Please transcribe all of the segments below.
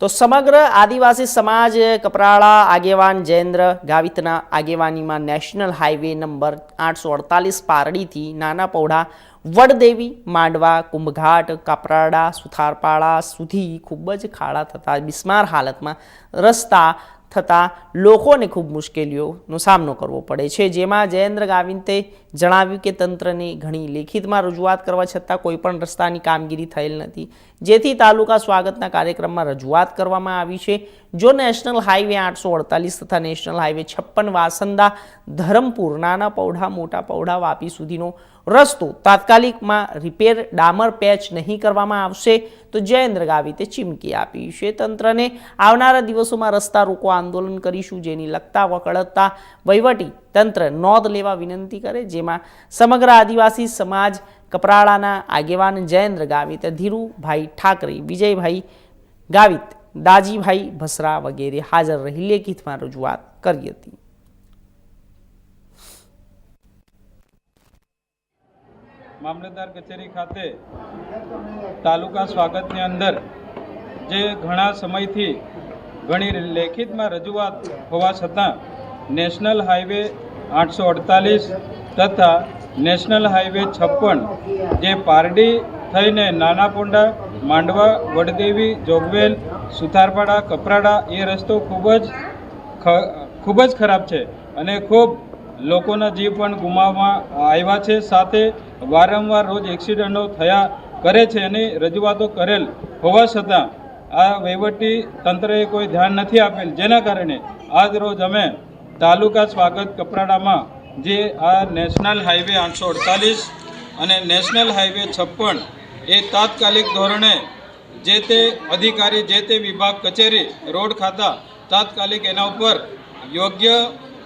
તો સમગ્ર આદિવાસી સમાજ, કપરાળા, આગેવાન જયેન્દ્ર, ગાવિતના આગેવાનીમાં નેશનલ હાઈવે નંબર આઠસો અડતાલીસ પારડીથી નાના પૌઢા વડદેવી, માંડવા, કુંભઘાટ, કાપરાડા, સુથારપાડા સુધી ખૂબ જ ખાડા થતા, બિસ્માર હાલતમાં રસ્તા થતાં લોકોને ખૂબ મુશ્કેલીઓનો સામનો કરવો પડે છે. જેમાં જયેન્દ્ર ગાવિંતે જણાવ્યું કે તંત્રને ઘણી લેખિતમાં રજૂઆત કરવા છતાં કોઈપણ રસ્તાની કામગીરી થયેલ નથી. જેથી તાલુકા સ્વાગતના કાર્યક્રમમાં રજૂઆત કરવામાં આવી છે. જો નેશનલ હાઈવે આઠસો અડતાલીસ તથા નેશનલ હાઈવે છપ્પન વાસંદા ધરમપુર નાના પૌઢા મોટા પૌઢા વાપી સુધીનો રસ્તો તાત્કાલિકમાં રિપેર ડામર પેચ નહીં કરવામાં આવશે તો જયેન્દ્ર ગાવિતે ચીમકી આપી છે. તંત્રને આવનારા દિવસોમાં રસ્તા રોકો આંદોલન કરીશું, જેની લગતા વકળતા વહીવટી તંત્ર નોંધ લેવા વિનંતી કરે, જેમાં સમગ્ર આદિવાસી સમાજ કપરાળાના આગેવાન જયેન્દ્ર ગાવિત, ધીરુભાઈ ઠાકરે, વિજયભાઈ ગાવિત, દાજીભાઈ ભસરા વગેરે હાજર રહી લેખિતમાં રજૂઆત કરી હતી. મામલતદાર કચેરી ખાતે તાલુકા સ્વાગતની અંદર જે ઘણા સમયથી ઘણી લેખિતમાં રજૂઆત હોવા છતાં નેશનલ હાઈવે આઠસો અડતાલીસ તથા નેશનલ હાઈવે છપ્પન જે પારડી થઈને નાના પોંડા માંડવા, વડદેવી, જોગવેલ, સુથારપાડા, કપરાડા એ રસ્તો ખૂબ જ ખૂબ જ ખરાબ છે અને ખૂબ લોકોના જીવ પણ ગુમાવવામાં આવ્યા છે. સાથે વારંવાર રોજ એક્સિડન્ટો થયા કરે છે અને રજૂઆતો કરેલ હોવા છતાં આ વહીવટી તંત્રએ કોઈ ધ્યાન નથી આપેલ. જેના કારણે આજ રોજ અમે તાલુકા સ્વાગત કપરાડામાં જે આ નેશનલ હાઈવે આઠસો અડતાલીસ અને નેશનલ હાઈવે છપ્પન એ તાત્કાલિક ધોરણે જે તે અધિકારી, જે તે વિભાગ કચેરી, રોડ ખાતા તાત્કાલિક એના ઉપર યોગ્ય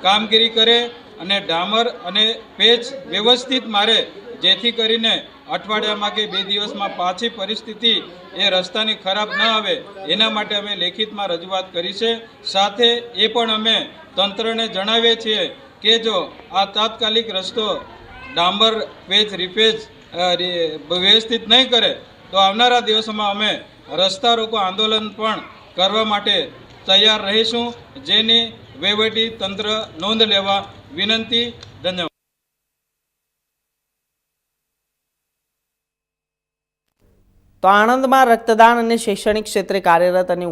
કામગીરી કરે અને ડામર અને પેચ વ્યવસ્થિત મારે જેથી કરીને અઠવાડિયામાં કે બે દિવસમાં પાછી પરિસ્થિતિ એ રસ્તાની ખરાબ ન આવે, એના માટે અમે લેખિતમાં રજૂઆત કરી છે. સાથે એ પણ અમે તંત્રને જણાવીએ છીએ કે જો આ તાત્કાલિક રસ્તો ડાંબર પેચ રિપેચ વ્યવસ્થિત નહીં કરે, તો આવનારા દિવસોમાં અમે રસ્તા રોકો આંદોલન પણ કરવા માટે તૈયાર રહીશું. જેની વહીવટી તંત્ર નોંધ લેવા વિનંતી, ધન્યવાદ. તો આણંદમાં રક્તદાન અને શૈક્ષણિક ક્ષેત્રે કાર્યરત અને